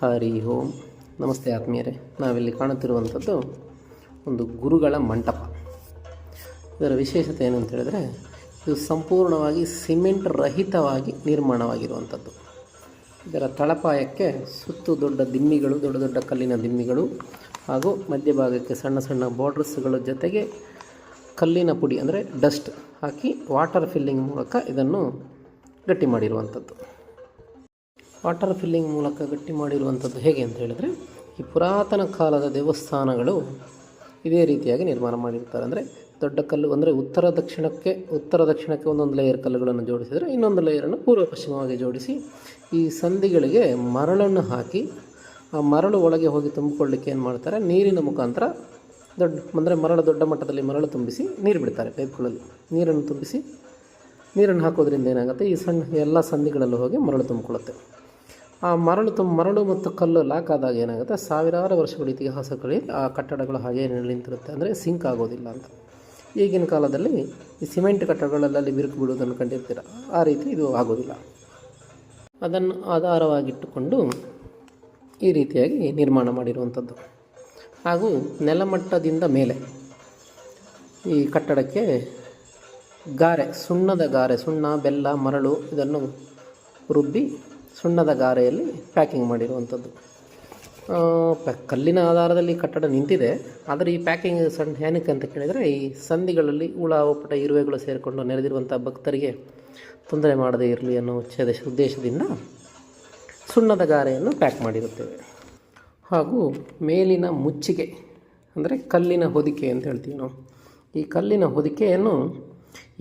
ಹರಿ ಓಂ. ನಮಸ್ತೆ ಆತ್ಮೀಯರೇ. ನಾವಿಲ್ಲಿ ಕಾಣುತ್ತಿರುವಂಥದ್ದು ಒಂದು ಗುರುಗಳ ಮಂಟಪ. ಇದರ ವಿಶೇಷತೆ ಏನು ಅಂತ ಹೇಳಿದ್ರೆ, ಇದು ಸಂಪೂರ್ಣವಾಗಿ ಸಿಮೆಂಟ್ ರಹಿತವಾಗಿ ನಿರ್ಮಾಣವಾಗಿರುವಂಥದ್ದು. ಇದರ ತಳಪಾಯಕ್ಕೆ ಸುತ್ತು ದೊಡ್ಡ ದಿಮ್ಮಿಗಳು, ದೊಡ್ಡ ದೊಡ್ಡ ಕಲ್ಲಿನ ದಿಮ್ಮಿಗಳು ಹಾಗೂ ಮಧ್ಯಭಾಗಕ್ಕೆ ಸಣ್ಣ ಸಣ್ಣ ಬಾರ್ಡರ್ಸ್ಗಳ ಜೊತೆಗೆ ಕಲ್ಲಿನ ಪುಡಿ ಅಂದರೆ ಡಸ್ಟ್ ಹಾಕಿ ವಾಟರ್ ಫಿಲ್ಲಿಂಗ್ ಮೂಲಕ ಇದನ್ನು ಗಟ್ಟಿ ಮಾಡಿರುವಂಥದ್ದು. ವಾಟರ್ ಫಿಲ್ಲಿಂಗ್ ಮೂಲಕ ಗಟ್ಟಿ ಮಾಡಿರುವಂಥದ್ದು ಹೇಗೆ ಅಂತ ಹೇಳಿದ್ರೆ, ಈ ಪುರಾತನ ಕಾಲದ ದೇವಸ್ಥಾನಗಳು ಇದೇ ರೀತಿಯಾಗಿ ನಿರ್ಮಾಣ ಮಾಡಿರ್ತಾರೆ. ಅಂದರೆ ದೊಡ್ಡ ಕಲ್ಲು, ಅಂದರೆ ಉತ್ತರ ದಕ್ಷಿಣಕ್ಕೆ ಉತ್ತರ ದಕ್ಷಿಣಕ್ಕೆ ಒಂದೊಂದು ಲೇಯರ್ ಕಲ್ಲುಗಳನ್ನು ಜೋಡಿಸಿದರೆ ಇನ್ನೊಂದು ಲೇಯರನ್ನು ಪೂರ್ವ ಪಶ್ಚಿಮವಾಗಿ ಜೋಡಿಸಿ ಈ ಸಂಧಿಗಳಿಗೆ ಮರಳನ್ನು ಹಾಕಿ ಆ ಮರಳು ಒಳಗೆ ಹೋಗಿ ತುಂಬಿಕೊಳ್ಳಿಕ್ಕೆ ಏನು ಮಾಡ್ತಾರೆ, ನೀರಿನ ಮುಖಾಂತರ ದೊಡ್ಡ, ಅಂದರೆ ಮರಳು ದೊಡ್ಡ ಮಟ್ಟದಲ್ಲಿ ಮರಳು ತುಂಬಿಸಿ ನೀರು ಬಿಡ್ತಾರೆ ಪೈಪ್ಗಳಲ್ಲಿ. ನೀರನ್ನು ತುಂಬಿಸಿ ನೀರನ್ನು ಹಾಕೋದ್ರಿಂದ ಏನಾಗುತ್ತೆ, ಈ ಸಣ್ಣ ಎಲ್ಲ ಸಂಧಿಗಳಲ್ಲೂ ಹೋಗಿ ಮರಳು ತುಂಬಿಕೊಳ್ಳುತ್ತೆ. ಆ ಮರಳು ತುಂಬ ಮರಳು ಮತ್ತು ಕಲ್ಲು ಲಾಕ್ ಆದಾಗ ಏನಾಗುತ್ತೆ? ಸಾವಿರಾರು ವರ್ಷಗಳ ಇತಿಹಾಸಗಳಲ್ಲಿ ಆ ಕಟ್ಟಡಗಳು ಹಾಗೆ ನಿಂತಿರುತ್ತೆ ಅಂದರೆ ಸಿಂಕ್ ಆಗೋದಿಲ್ಲ ಅಂತ. ಈಗಿನ ಕಾಲದಲ್ಲಿ ಈ ಸಿಮೆಂಟ್ ಕಟ್ಟಡಗಳಲ್ಲಿ ಬಿರುಕು ಬಿಡುವುದನ್ನು ಕಂಡಿರ್ತೀರ. ಆ ರೀತಿ ಇದು ಆಗೋದಿಲ್ಲ. ಅದನ್ನು ಆಧಾರವಾಗಿಟ್ಟುಕೊಂಡು ಈ ರೀತಿಯಾಗಿ ನಿರ್ಮಾಣ ಮಾಡಿರುವಂಥದ್ದು. ಹಾಗೂ ನೆಲಮಟ್ಟದಿಂದ ಮೇಲೆ ಈ ಕಟ್ಟಡಕ್ಕೆ ಗಾರೆ, ಸುಣ್ಣದ ಗಾರೆ, ಸುಣ್ಣ, ಬೆಲ್ಲ, ಮರಳು ಇದನ್ನು ರುಬ್ಬಿ ಸುಣ್ಣದ ಗಾರೆಯಲ್ಲಿ ಪ್ಯಾಕಿಂಗ್ ಮಾಡಿರುವಂಥದ್ದು ಕಲ್ಲಿನ ಆಧಾರದಲ್ಲಿ ಕಟ್ಟಡ ನಿಂತಿದೆ. ಆದರೆ ಈ ಪ್ಯಾಕಿಂಗ್ ಸಣ್ಣ ಏನಕ್ಕೆ ಅಂತ ಕೇಳಿದರೆ ಈ ಸಂಧಿಗಳಲ್ಲಿ ಹುಳ ಒಪ್ಪಟ ಇರುವೆಗಳು ಸೇರಿಕೊಂಡು ನೆರೆದಿರುವಂಥ ಭಕ್ತರಿಗೆ ತೊಂದರೆ ಮಾಡದೇ ಇರಲಿ ಅನ್ನೋ ಉದ್ದೇಶ ಉದ್ದೇಶದಿಂದ ಸುಣ್ಣದ ಗಾರೆಯನ್ನು ಪ್ಯಾಕ್ ಮಾಡಿರುತ್ತೇವೆ. ಹಾಗೂ ಮೇಲಿನ ಮುಚ್ಚಿಗೆ, ಅಂದರೆ ಕಲ್ಲಿನ ಹೊದಿಕೆ ಅಂತ ಹೇಳ್ತೀವಿ ನಾವು. ಈ ಕಲ್ಲಿನ ಹೊದಿಕೆಯನ್ನು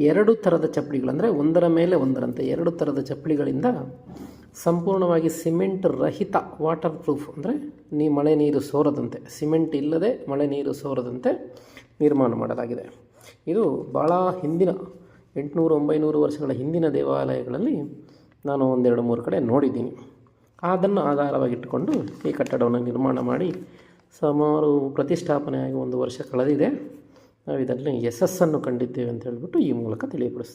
ಎರಡು ಥರದ ಚಪ್ಪಡಿಗಳು, ಅಂದರೆ ಒಂದರ ಮೇಲೆ ಒಂದರಂತೆ ಎರಡು ಥರದ ಚಪ್ಪಡಿಗಳಿಂದ ಸಂಪೂರ್ಣವಾಗಿ ಸಿಮೆಂಟ್ ರಹಿತ ವಾಟರ್ ಪ್ರೂಫ್ ಅಂದರೆ ನೀ ಮಳೆ ನೀರು ಸೋರದಂತೆ. ಸಿಮೆಂಟ್ ಇಲ್ಲದೆ ಮಳೆ ನೀರು ಸೋರದಂತೆ ನಿರ್ಮಾಣ ಮಾಡಲಾಗಿದೆ. ಇದು ಭಾಳ ಹಿಂದಿನ ಎಂಟುನೂರು, ಒಂಬೈನೂರು ವರ್ಷಗಳ ಹಿಂದಿನ ದೇವಾಲಯಗಳಲ್ಲಿ ನಾನು ಒಂದೆರಡು, ಮೂರು ಕಡೆ ನೋಡಿದ್ದೀನಿ. ಅದನ್ನು ಆಧಾರವಾಗಿಟ್ಟುಕೊಂಡು ಈ ಕಟ್ಟಡವನ್ನು ನಿರ್ಮಾಣ ಮಾಡಿ ಸುಮಾರು ಪ್ರತಿಷ್ಠಾಪನೆಯಾಗಿ ಒಂದು ವರ್ಷ ಕಳೆದಿದೆ. ನಾವು ಇದರಲ್ಲಿ ಯಶಸ್ಸನ್ನು ಕಂಡಿದ್ದೇವೆ ಅಂತ ಹೇಳಿಬಿಟ್ಟು ಈ ಮೂಲಕ ತಿಳಿಯಪಡಿಸ್ತೇವೆ